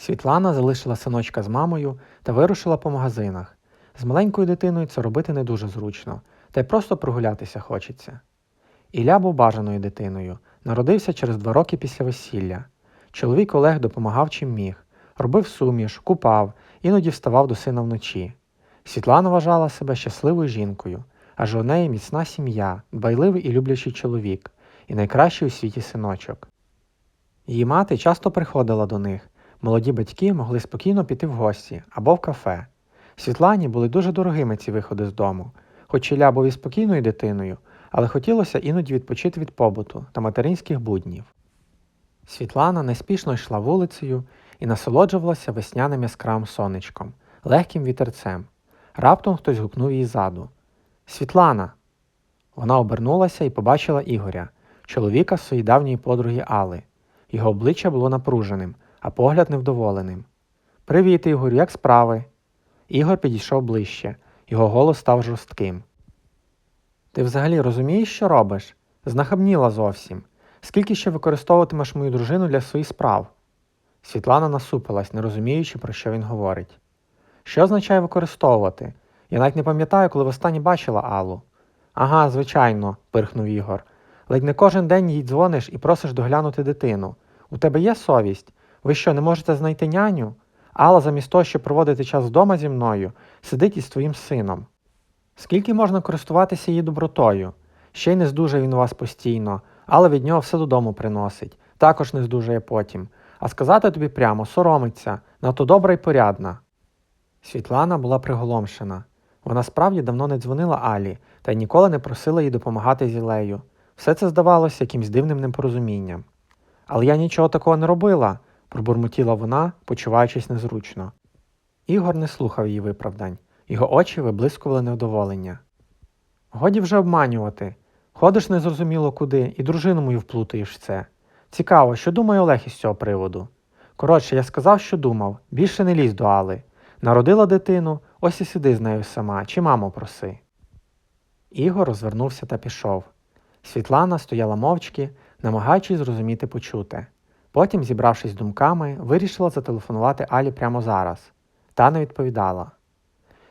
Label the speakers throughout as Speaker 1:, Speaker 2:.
Speaker 1: Світлана залишила синочка з мамою та вирушила по магазинах. З маленькою дитиною це робити не дуже зручно, та й просто прогулятися хочеться. Ілля був бажаною дитиною, народився через два роки після весілля. Чоловік Олег допомагав чим міг, робив суміш, купав, іноді вставав до сина вночі. Світлана вважала себе щасливою жінкою, адже у неї міцна сім'я, дбайливий і люблячий чоловік, і найкращий у світі синочок. Її мати часто приходила до них, молоді батьки могли спокійно піти в гості або в кафе. Світлані були дуже дорогими ці виходи з дому, хоч Ілля був і спокійною дитиною, але хотілося іноді відпочити від побуту та материнських буднів. Світлана неспішно йшла вулицею і насолоджувалася весняним яскравим сонечком, легким вітерцем. Раптом хтось гукнув її ззаду. Світлана. Вона обернулася і побачила Ігоря, чоловіка своєї давньої подруги Али. Його обличчя було напруженим, а погляд невдоволеним. Привіт, Ігорю, як справи? Ігор підійшов ближче, його голос став жорстким. Ти взагалі розумієш, що робиш? Знахабніла зовсім. Скільки ще використовуватимеш мою дружину для своїх справ? Світлана насупилась, не розуміючи, про що він говорить. Що означає використовувати? Я навіть не пам'ятаю, коли востаннє бачила Аллу. Ага, звичайно, пирхнув Ігор. Ледь не кожен день їй дзвониш і просиш доглянути дитину. У тебе є совість? Ви що, не можете знайти няню? Алла, замість того, щоб проводити час вдома зі мною, сидить із твоїм сином. Скільки можна користуватися її добротою? Ще й не здужає він вас постійно, але від нього все додому приносить, також не здужає потім. А сказати тобі прямо соромиться, надто добра й порядна. Світлана була приголомшена. Вона справді давно не дзвонила Алі та й ніколи не просила їй допомагати з Ілею. Все це здавалося якимсь дивним непорозумінням. Але я нічого такого не робила, пробурмотіла вона, почуваючись незручно. Ігор не слухав її виправдань, його очі виблискували невдоволення. Годі вже обманювати. Ходиш незрозуміло куди і дружину мою вплутаєш це. Цікаво, що думає Олег із цього приводу. Коротше, я сказав, що думав, більше не лізь до Али. Народила дитину, ось і сиди з нею сама, чи маму проси. Ігор розвернувся та пішов. Світлана стояла мовчки, намагаючись зрозуміти почуте. Потім, зібравшись з думками, вирішила зателефонувати Алі прямо зараз. Та не відповідала.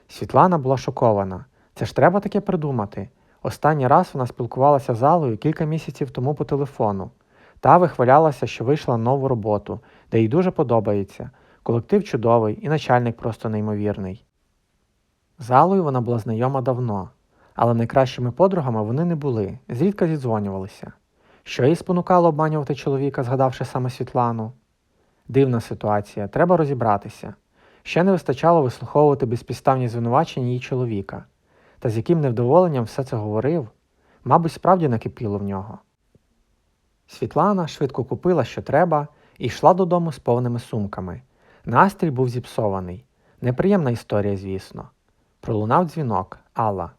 Speaker 1: Світлана була шокована. Це ж треба таке придумати. Останній раз вона спілкувалася з Алою кілька місяців тому по телефону. Та вихвалялася, що вийшла на нову роботу, де їй дуже подобається. Колектив чудовий і начальник просто неймовірний. З Алою вона була знайома давно, але найкращими подругами вони не були, зрідка зідзвонювалися. Що її спонукало обманювати чоловіка, згадавши саме Світлану? Дивна ситуація, треба розібратися. Ще не вистачало вислуховувати безпідставні звинувачення її чоловіка, та з яким невдоволенням все це говорив, мабуть, справді накипіло в нього. Світлана швидко купила, що треба, і йшла додому з повними сумками. Настрій був зіпсований. Неприємна історія, звісно. Пролунав дзвінок Алла.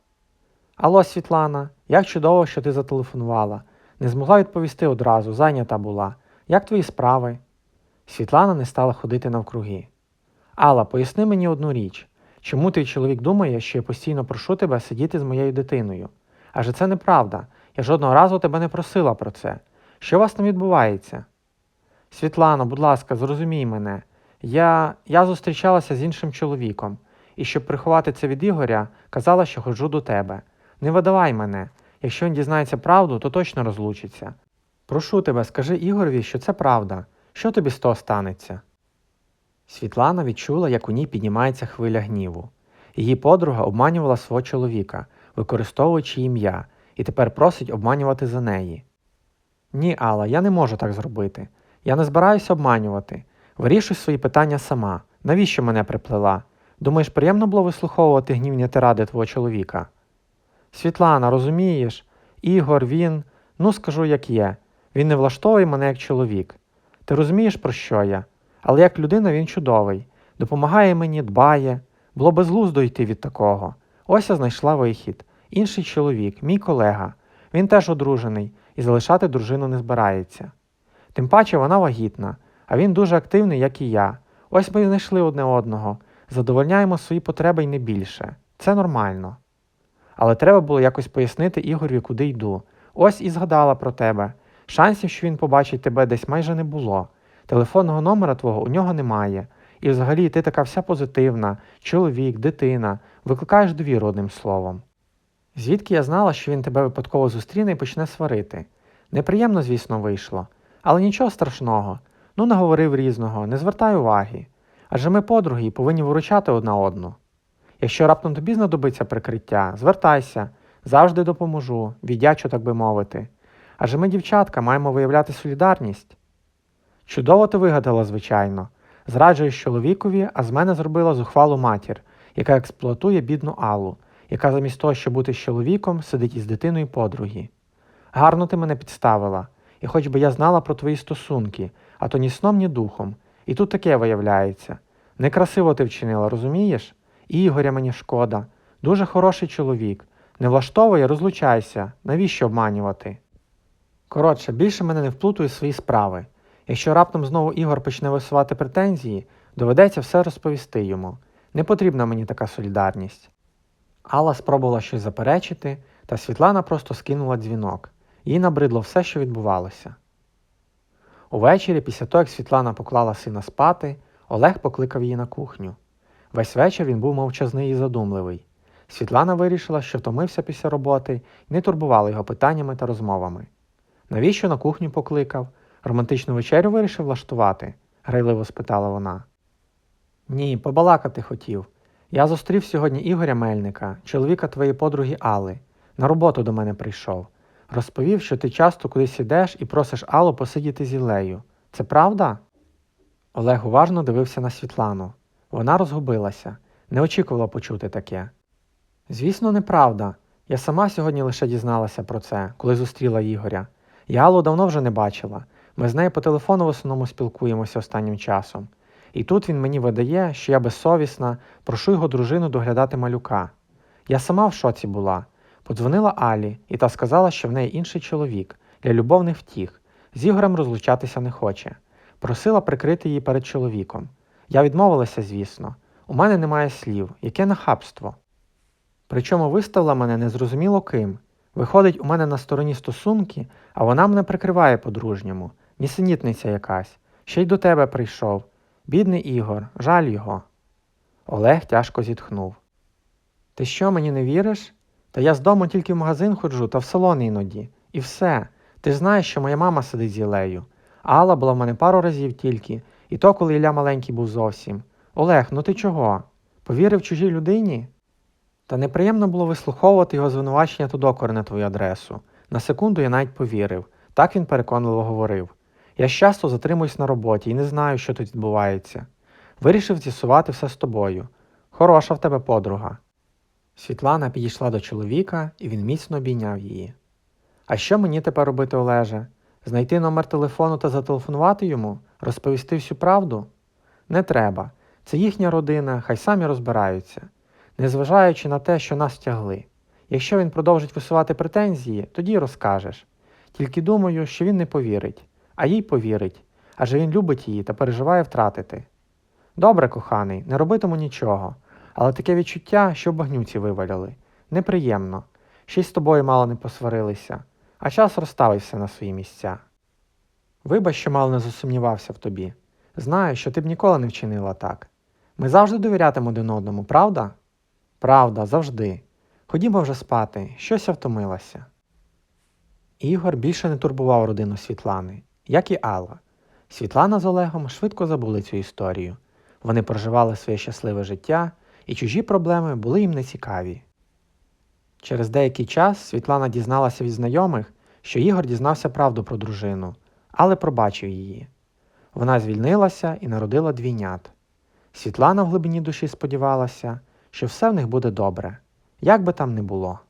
Speaker 1: Алло, Світлана, як чудово, що ти зателефонувала. Не змогла відповісти одразу, зайнята була. Як твої справи? Світлана не стала ходити навкруги. Алла, поясни мені одну річ. Чому твій чоловік думає, що я постійно прошу тебе сидіти з моєю дитиною? Адже це неправда. Я жодного разу тебе не просила про це. Що у вас там відбувається? Світлано, будь ласка, зрозумій мене. Я я зустрічалася з іншим чоловіком, і щоб приховати це від Ігоря, казала, що ходжу до тебе. Не видавай мене. Якщо він дізнається правду, то точно розлучиться. Прошу тебе, скажи Ігорові, що це правда. Що тобі з того станеться? Світлана відчула, як у ній піднімається хвиля гніву. Її подруга обманювала свого чоловіка, використовуючи ім'я, і тепер просить обманювати за неї. Ні, Алла, я не можу так зробити. Я не збираюся обманювати. Вирішуй свої питання сама. Навіщо мене приплела? Думаєш, приємно було вислуховувати гнівні тиради твого чоловіка? Світлана, розумієш, Ігор, він, ну скажу, як є. Він не влаштовує мене як чоловік. Ти розумієш, про що я? Але як людина він чудовий, допомагає мені, дбає. Було безглуздо йти від такого. Ось я знайшла вихід. Інший чоловік, мій колега. Він теж одружений і залишати дружину не збирається. Тим паче вона вагітна, а він дуже активний, як і я. Ось ми знайшли одне одного, задовольняємо свої потреби й не більше. Це нормально. Але треба було якось пояснити Ігорю, куди йду. Ось і згадала про тебе. Шансів, що він побачить тебе десь майже не було. Телефонного номера твого у нього немає. І взагалі ти така вся позитивна, чоловік, дитина, викликаєш довіру одним словом. Звідки я знала, що він тебе випадково зустріне і почне сварити? Неприємно, звісно, вийшло, але нічого страшного. Ну, наговорив різного, не звертай уваги. Адже ми подруги і повинні виручати одна одну. Якщо раптом тобі знадобиться прикриття, звертайся, завжди допоможу, віддячу, так би мовити. Адже ми, дівчатка, маємо виявляти солідарність. Чудово ти вигадала, звичайно. Зраджуєш чоловікові, а з мене зробила зухвалу матір, яка експлуатує бідну Аллу, яка замість того, щоб бути з чоловіком, сидить із дитиною подруги. Гарно ти мене підставила, і хоч би я знала про твої стосунки, а то ні сном, ні духом. І тут таке виявляється. Некрасиво ти вчинила, розумієш? Ігоря мені шкода. Дуже хороший чоловік. Не влаштовує, розлучайся. Навіщо обманювати? Коротше, більше мене не вплутуй у свої справи. Якщо раптом знову Ігор почне висувати претензії, доведеться все розповісти йому. Не потрібна мені така солідарність. Алла спробувала щось заперечити, та Світлана просто скинула дзвінок. Їй набридло все, що відбувалося. Увечері, після того, як Світлана поклала сина спати, Олег покликав її на кухню. Весь вечір він був мовчазний і задумливий. Світлана вирішила, що втомився після роботи і не турбувала його питаннями та розмовами. Навіщо на кухню покликав? Романтичну вечерю вирішив влаштувати? грайливо спитала вона. Ні, побалакати хотів. Я зустрів сьогодні Ігоря Мельника, чоловіка твоєї подруги Алли. На роботу до мене прийшов. Розповів, що ти часто кудись ідеш і просиш Аллу посидіти з Іллею. Це правда? Олег уважно дивився на Світлану. Вона розгубилася, не очікувала почути таке. Звісно, неправда. Я сама сьогодні лише дізналася про це, коли зустріла Ігоря. Я Аллу давно вже не бачила. Ми з нею по телефону в основному спілкуємося останнім часом. І тут він мені видає, що я безсовісна, прошу його дружину доглядати малюка. Я сама в шоці була. Подзвонила Алі, і та сказала, що в неї інший чоловік для любовних втіх, з Ігорем розлучатися не хоче. Просила прикрити її перед чоловіком. Я відмовилася, звісно. У мене немає слів, яке нахабство. Причому виставила мене незрозуміло ким. Виходить, у мене на стороні стосунки, а вона мене прикриває по-дружньому, нісенітниця якась. Ще й до тебе прийшов. Бідний Ігор, жаль його. Олег тяжко зітхнув. Ти що, мені не віриш? Та я з дому тільки в магазин ходжу та в салон іноді. І все. Ти ж знаєш, що моя мама сидить з Ілею. Алла була в мене пару разів тільки, і то, коли Ілля маленький був зовсім. Олег, ну ти чого? Повірив чужій людині? Та неприємно було вислуховувати його звинувачення та докори на твою адресу. На секунду я навіть повірив. Так він переконливо говорив. Я часто затримуюсь на роботі і не знаю, що тут відбувається. Вирішив з'ясувати все з тобою. Хороша в тебе подруга. Світлана підійшла до чоловіка, і він міцно обійняв її. А що мені тепер робити, Олеже? Знайти номер телефону та зателефонувати йому, розповісти всю правду? Не треба. Це їхня родина, хай самі розбираються, незважаючи на те, що нас тягли. Якщо він продовжить висувати претензії, тоді розкажеш. Тільки думаю, що він не повірить, а їй повірить, адже він любить її та переживає втратити. Добре, коханий, не робитиму нічого, але таке відчуття, що багнюці виваляли. Неприємно. Ще й з тобою мало не посварилися, а час розставить все на свої місця. Вибач, що мало не засумнівався в тобі. Знаю, що ти б ніколи не вчинила так. Ми завжди довірятимо один одному, правда? Правда, завжди. Ходімо вже спати, щось я втомилася. Ігор більше не турбував родину Світлани, як і Алла. Світлана з Олегом швидко забули цю історію. Вони проживали своє щасливе життя, і чужі проблеми були їм нецікаві. Через деякий час Світлана дізналася від знайомих, що Ігор дізнався правду про дружину, але пробачив її. Вона звільнилася і народила двійнят. Світлана в глибині душі сподівалася, що все в них буде добре, як би там не було.